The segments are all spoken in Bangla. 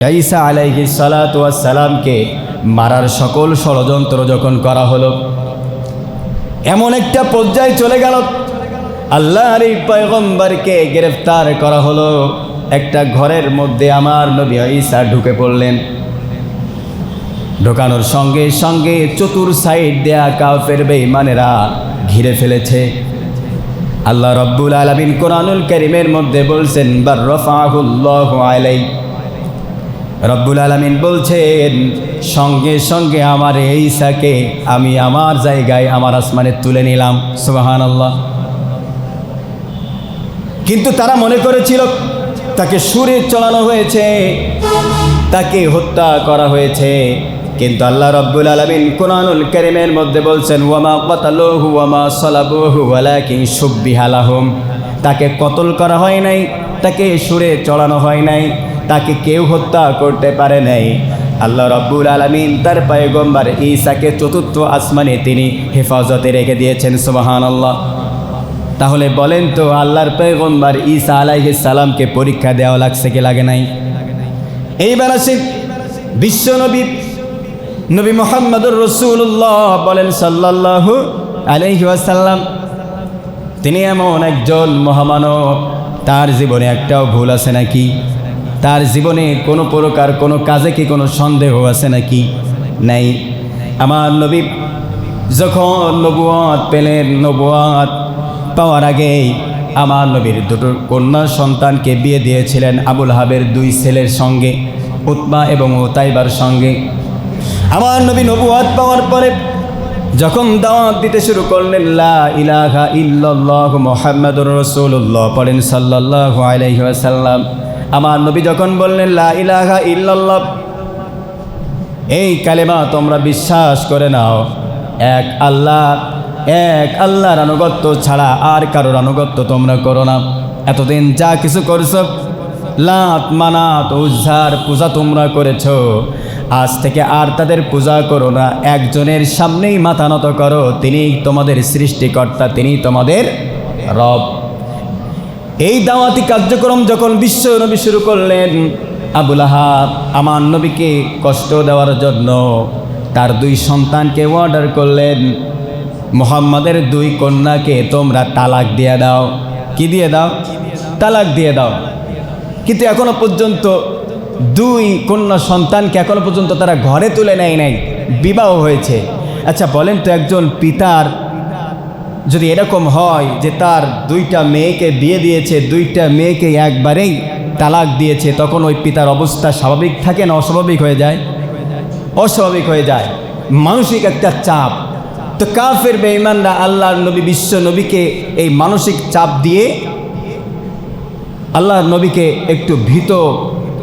ঈসা আলাইহি সালামকে মারার সকল ষড়যন্ত্র যখন করা হলো, এমন একটা পর্যায়ে চলে গেল। আল্লাহর এই পয়গম্বরকে গ্রেফতার করা হলো। একটা ঘরের মধ্যে আমার নবী ঈসা ঢুকে পড়লেন। ঢোকানোর সঙ্গে সঙ্গে চতুর সাইড দেয়া কাফের বেঈমানেরা ঘিরে ফেলেছে। আল্লাহ রব্বুল আলামিন কোরআনুল করিমের মধ্যে বলছেন, বার রফাহুল্লাহ আলাই রব্বুল আলামিন বলছেন, সঙ্গে সঙ্গে আমার এই সাকে আমি আমার জায়গায় আমার আসমানে তুলে নিলাম। সুবাহান আল্লাহ কিন্তু তারা মনে করেছিল, তাকে সুরে চড়ানো হয়েছে, তাকে হত্যা করা হয়েছে। কিন্তু আল্লাহ রব্বুল আলমিন কোরআনুল করিমের মধ্যে বলছেন, ওয়ামা কতালহু ওয়ামা সলাবহু, ওয়ালাকিন সুব্বিহালাহুম তাকে কতল করা হয় নাই, তাকে সুরে চড়ানো হয় নাই। তাকে কেউ হত্যা করতে পারে নাই। আল্লাহ রব্বুল আলমিন তার পায়গম্বার ঈসাকে চতুর্থ আসমানে তিনি হেফাজতে রেখে দিয়েছেন সুবাহান আল্লাহ তাহলে বলেন তো, আল্লাহর পেগম্বার ঈসা আলাইহিস সালামকে পরীক্ষা দেওয়া লাগছে কি লাগে নাই? এইবার আসি, বিশ্ব নবী মোহাম্মদুর রসুল্লাহ বলেন সাল্লাল্লাহু আলাইহি ওয়াসাল্লাম, তিনি এমন একজন মহামানব, তার জীবনে একটাও ভুল আছে নাকি? তার জীবনে কোনো প্রকার কোনো কাজে কি কোনো সন্দেহ আছে নাকি? নাই। আমার নবী যখন নবুয়াত পেলেন নবুয়াত পাওয়ার আগেই আমার নবীর দুটো কন্যা সন্তানকে বিয়ে দিয়েছিলেন আবুল হাবের দুই ছেলের সঙ্গে উতমা এবং ওতাইবার সঙ্গে। আমার নবী নবুয়াত পাওয়ার পরে যখন দাওয়াত দিতে শুরু করলেন, লা ইলাহা ইল্লাল্লাহু মুহাম্মাদুর রাসূলুল্লাহ, পড়েন সাল্লাল্লাহু আলাইহি ওয়াসাল্লাম আমার নবী যখন বললেন, লা ইলাহা ইল্লাল্লাহ এই কালেমা তোমরা বিশ্বাস করে নাও। এক আল্লাহ, এক আল্লাহর আনুগত্য ছাড়া আর কারোর আনুগত্য তোমরা করো না। এতদিন যা কিছু করছ, লাত, মানাত উজ্জার পূজা তোমরা করেছ। আজ থেকে আর তাদের পূজা করো না। একজনের সামনেই মাথা নত করো তিনি তোমাদের সৃষ্টিকর্তা তিনি তোমাদের রব। এই দাওয়াতি কার্যক্রম যখন বিশ্ব নবী শুরু করলেন আবুল আহাব আমার নবীকে কষ্ট দেওয়ার জন্য তার দুই সন্তানকে অর্ডার করলেন। মোহাম্মদের দুই কন্যাকে তোমরা তালাক দিয়ে দাও। কি দিয়ে দাও? তালাক দিয়ে দাও। কিন্তু এখনও পর্যন্ত দুই কন্যা সন্তানকে এখনও পর্যন্ত তারা ঘরে তুলে নেয় নাই। বিবাহ হয়েছে। আচ্ছা বলেন তো একজন পিতার যদি এরকম হয় যে তার দুইটা মেয়েকে বিয়ে দিয়েছে, দুইটা মেয়েকে একবারেই তালাক দিয়েছে, তখন ওই পিতার অবস্থা স্বাভাবিক থাকে না অস্বাভাবিক হয়ে যায়? অস্বাভাবিক হয়ে যায়। মানসিক একটা চাপ। তো কাফের, বেঈমানরা আল্লাহর নবী, বিশ্ব নবীকে এই মানসিক চাপ দিয়ে আল্লাহর নবীকে একটু ভীত,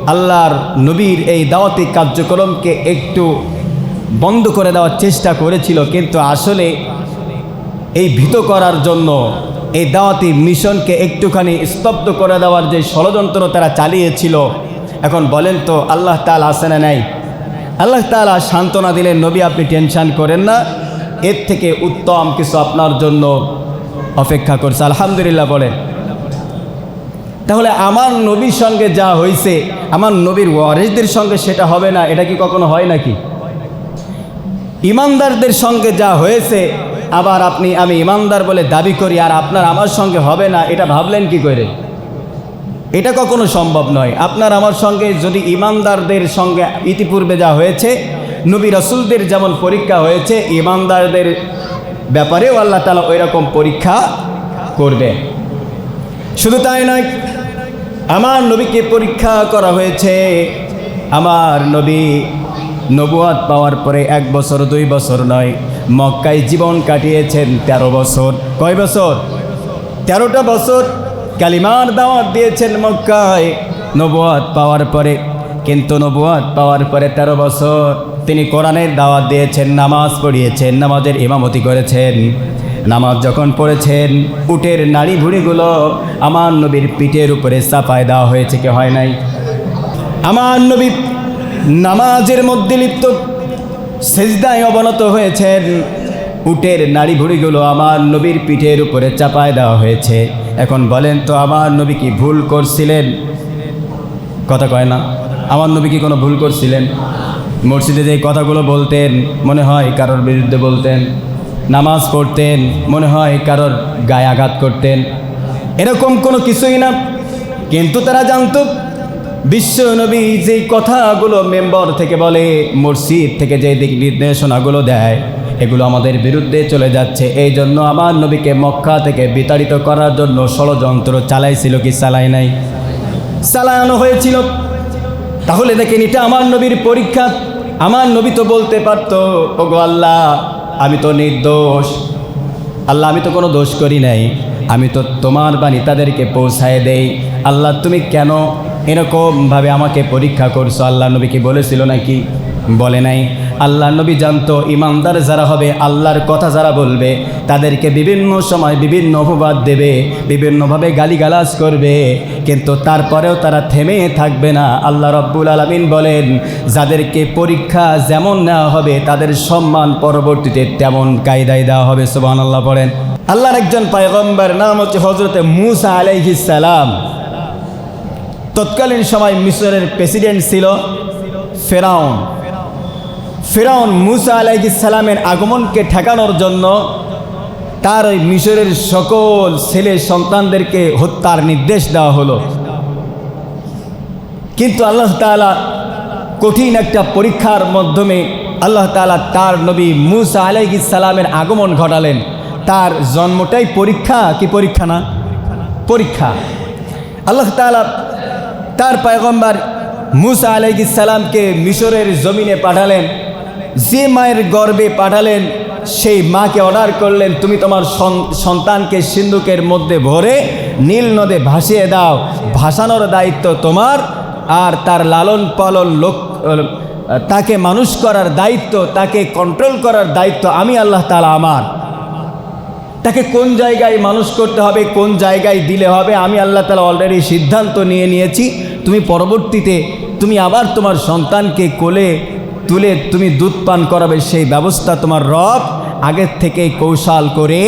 আল্লাহর নবীর এই দাওয়াতি কার্যক্রমকে একটু বন্ধ করে দেওয়ার চেষ্টা করেছিল। কিন্তু আসলে এই ভীত করার জন্য এই দাওয়াতি মিশনকে একটুখানি স্তব্ধ করে দেওয়ার যে ষড়যন্ত্র তারা চালিয়েছিল, এখন বলেন তো আল্লাহ তাল আসে না নাই? আল্লাহ তালা সান্ত্বনা দিলেন, নবী আপনি টেনশান করেন না, এর থেকে উত্তম কিছু আপনার জন্য অপেক্ষা করছে। আলহামদুলিল্লাহ বলেন। তাহলে আমার নবীর সঙ্গে যা হয়েছে আমার নবীর ওয়ারিসদের সঙ্গে সেটা হবে না, এটা কি কখনো হয় নাকি? ইমানদারদের সঙ্গে যা হয়েছে আবার আপনি আমি ইমানদার বলে দাবি করি আর আপনার আমার সঙ্গে হবে না, এটা ভাবলেন কি করে? এটা কখনো সম্ভব নয়। আপনার আমার সঙ্গে যদি ইমানদারদের সঙ্গে ইতিপূর্বে যা হয়েছে, নবী রসুলদের যেমন পরীক্ষা হয়েছে, ইমানদারদের ব্যাপারেও আল্লাহ তালা ওই রকম পরীক্ষা করবে। শুধু তাই নয়, আমার নবীকে পরীক্ষা করা হয়েছে। আমার নবী নবুয়াত পাওয়ার পরে এক বছর, দুই বছর নয় মক্কায় জীবন কাটিয়েছেন ১৩ বছর। কয় বছর? তেরোটা বছর কালিমার দাওয়াত দিয়েছেন মক্কায় নবুয়াত পাওয়ার পরে। কিন্তু নবুয়াত পাওয়ার পরে ১৩ বছর তিনি কোরআনের দাওয়াত দিয়েছেন, নামাজ পড়িয়েছেন, নামাজের ইমামতি করেছেন। নামাজ যখন পড়েছেন, উটের নাড়ি ভুড়িগুলো আমার নবীর পিঠের উপরে চাপায় দেওয়া হয়েছে, কি হয় নাই? আমার নবী নামাজের মধ্যে লিপ্ত সেজদায় অবনত হয়েছেন। উটের নাড়ি ভুড়িগুলো আমার নবীর পিঠের উপরে চাপায় দেওয়া হয়েছে। এখন বলেন তো, আমার নবী কি ভুল করছিলেন? কথা কয় না। আমার নবী কি কোনো ভুল করছিলেন? মসজিদে যে কথাগুলো বলতেন, মনে হয় কারোর বিরুদ্ধে বলতেন। নামাজ পড়তেন, মনে হয় কারোর গায়ে আঘাত করতেন। এরকম কোনো কিছুই না। কিন্তু তারা জানতো বিশ্ব নবী যেই কথাগুলো মেম্বার থেকে বলে মসজিদ থেকে যে দিক নির্দেশনাগুলো দেয়, এগুলো আমাদের বিরুদ্ধে চলে যাচ্ছে। এই জন্য আমার নবীকে মক্কা থেকে বিতাড়িত করার জন্য ষড়যন্ত্র চালাইছিল কি চালায় নাই? চালানো হয়েছিল। তাহলে দেখেন এটা আমার নবীর পরীক্ষা। আমার নবী তো বলতে পারতো, ওগো আল্লাহ, আমি তো নির্দোষ। আল্লাহ, আমি তো কোনো দোষ করি নাই। আমি তো তোমার বাণী তাদেরকে পৌঁছায় দেই। আল্লাহ, তুমি কেন এরকমভাবে আমাকে পরীক্ষা করছ। আল্লাহ নবী কি বলেছিল নাকি? বলে নাই। আল্লাহ নবী জানতো, ইমানদার যারা হবে, আল্লাহর কথা যারা বলবে, তাদেরকে বিভিন্ন সময় বিভিন্ন অপবাদ দেবে, বিভিন্নভাবে গালিগালাজ করবে, কিন্তু তারপরেও তারা থেমে থাকবে না। আল্লাহ রব্বুল আলমিন বলেন, যাদেরকে পরীক্ষা যেমন নেওয়া হবে, তাদের সম্মান পরবর্তীতে তেমন কায়দায় দেওয়া হবে। সুবাহ আল্লাহ বলেন। আল্লাহর একজন পায়গম্বর, নাম হচ্ছে হজরতে মুসা আলাইহিস সালাম। তৎকালীন সময় মিশরের প্রেসিডেন্ট ছিল ফেরাউন। ফেরাউন মুসা সালামের আগমনকে ঠেকানোর জন্য তার ওই মিশরের সকল ছেলে সন্তানদেরকে হত্যার নির্দেশ দেওয়া হলো। কিন্তু আল্লাহ তাআলা কঠিন একটা পরীক্ষার মাধ্যমে আল্লাহ তাআলা তার নবী মুসা সালামের আগমন ঘটালেন। তার জন্মটাই পরীক্ষা কি পরীক্ষা না? পরীক্ষা। আল্লাহ তাআলা তার পয়গম্বর মুসা আলাইহিস সালামকে মিশরের জমিনে পাঠালেন। যে মায়ের গর্বে পাঠালেন, সেই মাকে অর্ডার করলেন, তুমি তোমার সন্তানকে সিন্ধুকের মধ্যে ভরে নীল নদে ভাসিয়ে দাও। ভাসানোর দায়িত্ব তোমার, আর তার লালন পালন লোক, তাকে মানুষ করার দায়িত্ব, তাকে কন্ট্রোল করার দায়িত্ব আমি আল্লাহ তালা আমার। তাকে কোন জায়গায় মানুষ করতে হবে, কোন জায়গায় দিলে হবে, আমি আল্লাহ তালা অলরেডি সিদ্ধান্ত নিয়ে নিয়েছি। তুমি পরবর্তীতে তুমি আবার তোমার সন্তানকে কোলে তুলে তুমি দুধ পান করাবে, সেই ব্যবস্থা তোমার রব আগের থেকে কৌশল করে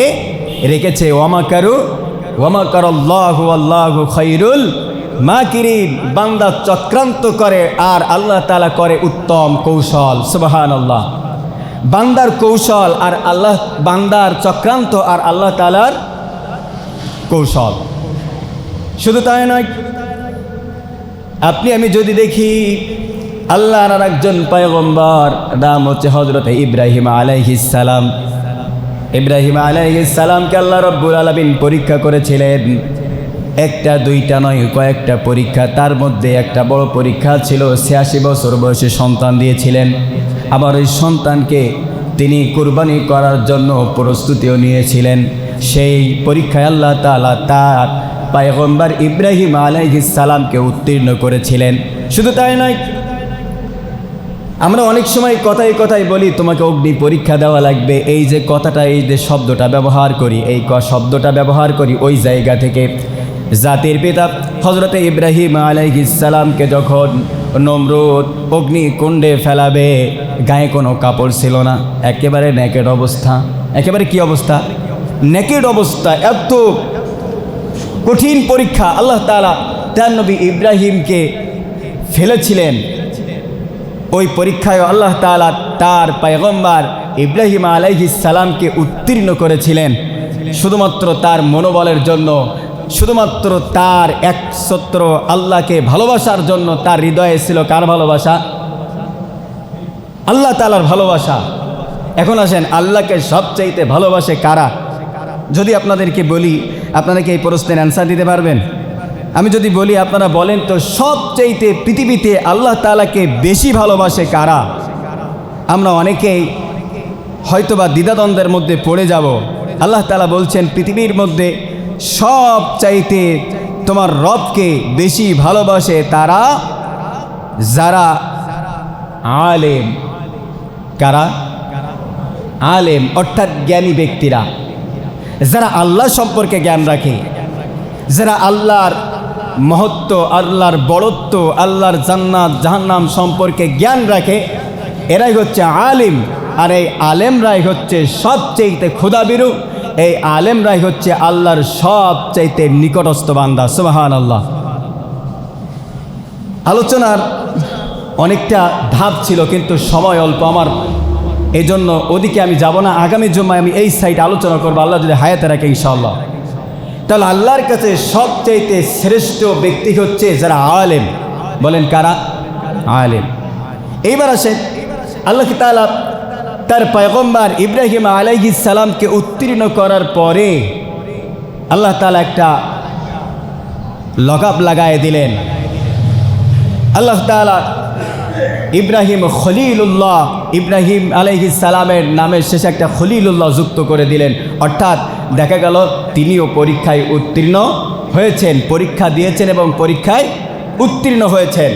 রেখেছে। ওয়ামাকারু ওয়ামাকার আল্লাহ আল্লাহ খৈরুল মা কিরিন বান্দা চক্রান্ত করে আর আল্লাহ তালা করে উত্তম কৌশল। সুবাহান আল্লাহ বান্দার কৌশল আর আল্লাহ বান্দার চক্রান্ত আর আল্লাহ তালার কৌশল। শুধু তাই নয়, আপনি আমি যদি দেখি আল্লাহর আর একজন পয়গম্বর, নাম হচ্ছে হজরত ইব্রাহিম সালাম। ইব্রাহিম সালামকে আল্লাহ রব্বুল আলমিন পরীক্ষা করেছিলেন। একটা, দুইটা নয়, কয়েকটা পরীক্ষা। তার মধ্যে একটা বড় পরীক্ষা ছিল, ছিয়াশি বছর বয়সে সন্তান দিয়েছিলেন। আবার ওই সন্তানকে তিনি কুরবানি করার জন্য প্রস্তুতিও নিয়েছিলেন। সেই পরীক্ষায় আল্লাহ তাআলা তার পায়গম্বর ইব্রাহিম সালামকে উত্তীর্ণ করেছিলেন। শুধু তাই নয়, আমরা অনেক সময় কথায় কথায় বলি, তোমাকে অগ্নি পরীক্ষা দেওয়া লাগবে। এই যে কথাটা, এই যে শব্দটা ব্যবহার করি, এই ক শব্দটা ব্যবহার করি ওই জায়গা থেকে। জাতির পিতা হজরতে ইব্রাহিম আলাইহিসালামকে যখন নমরুদ অগ্নিকুণ্ডে ফেলাবে গায়ে কোনো কাপড় ছিল না, একেবারে নেকেড অবস্থা। একেবারে কি অবস্থা? নেকেড অবস্থা, এত কঠিন পরীক্ষা। আল্লাহ তাআলা তার নবী ইব্রাহিমকে ফেলেছিলেন। ওই পরীক্ষায় আল্লাহ তাআলা তার পায়গম্বার ইব্রাহিম সালামকে উত্তীর্ণ করেছিলেন। শুধুমাত্র তার মনোবলের জন্য, শুধুমাত্র তার একসত্র আল্লাহকে ভালোবাসার জন্য তার হৃদয়ে ছিল কার ভালোবাসা? আল্লাহ তালার ভালোবাসা। এখন আসেন, আল্লাহকে সবচাইতে ভালোবাসে কারা? যদি আপনাদেরকে বলি আপনারা কি এই প্রশ্নের অ্যান্সার দিতে পারবেন? আমি যদি বলি, আপনারা বলেন তো, সবচাইতে পৃথিবীতে আল্লাহ তালাকে বেশি ভালোবাসে কারা? আমরা অনেকেই হয়তোবা দ্বিধাদ্বন্দ্বের মধ্যে পড়ে যাব। আল্লাহ তালা বলছেন, পৃথিবীর মধ্যে সব চাইতে তোমার রবকে বেশি ভালোবাসে তারা যারা আলেম। কারা? আলেম, অর্থাৎ জ্ঞানী ব্যক্তিরা। যারা আল্লাহ সম্পর্কে জ্ঞান রাখে, যারা আল্লাহর মহত্ব, আল্লাহর বড়ত্ব, আল্লাহর জান্নাত, জাহান্নাম সম্পর্কে জ্ঞান রাখে, এরাই হচ্ছে আলিম। আর এই আলেমরাই হচ্ছে সবচেয়েতে ক্ষুদাবিরু এই আলেমরাই হচ্ছে আল্লাহর সবচাইতে নিকটস্থ বান্দা। সুবাহান আল্লাহ আলোচনার অনেকটা ধাপ ছিল, কিন্তু সময় অল্প আমার। এই জন্য ওদিকে আমি যাব না। আগামী জমায় আমি এই সাইড আলোচনা করব। আল্লাহ যদি হায়াতে রাখে, ইনশাআল্লাহ। তাহলে আল্লাহর কাছে সবচাইতে শ্রেষ্ঠ ব্যক্তি হচ্ছে যারা আলেম। বলেন কারা? আলেম। এইবার আসে আল্লাহ তাআলা তার পয়গম্বর ইব্রাহিম সালামকে উত্তীর্ণ করার পরে আল্লাহ তালা একটা লগাপ লাগায় দিলেন। আল্লাহ তাআলা ইব্রাহিম খলিলুল্লাহ, ইব্রাহিম সালামের নামের শেষে একটা খলিলুল্লাহ যুক্ত করে দিলেন। অর্থাৎ দেখা গেল তিনিও পরীক্ষায় উত্তীর্ণ হয়েছেন, পরীক্ষা দিয়েছেন এবং পরীক্ষায় উত্তীর্ণ হয়েছেন।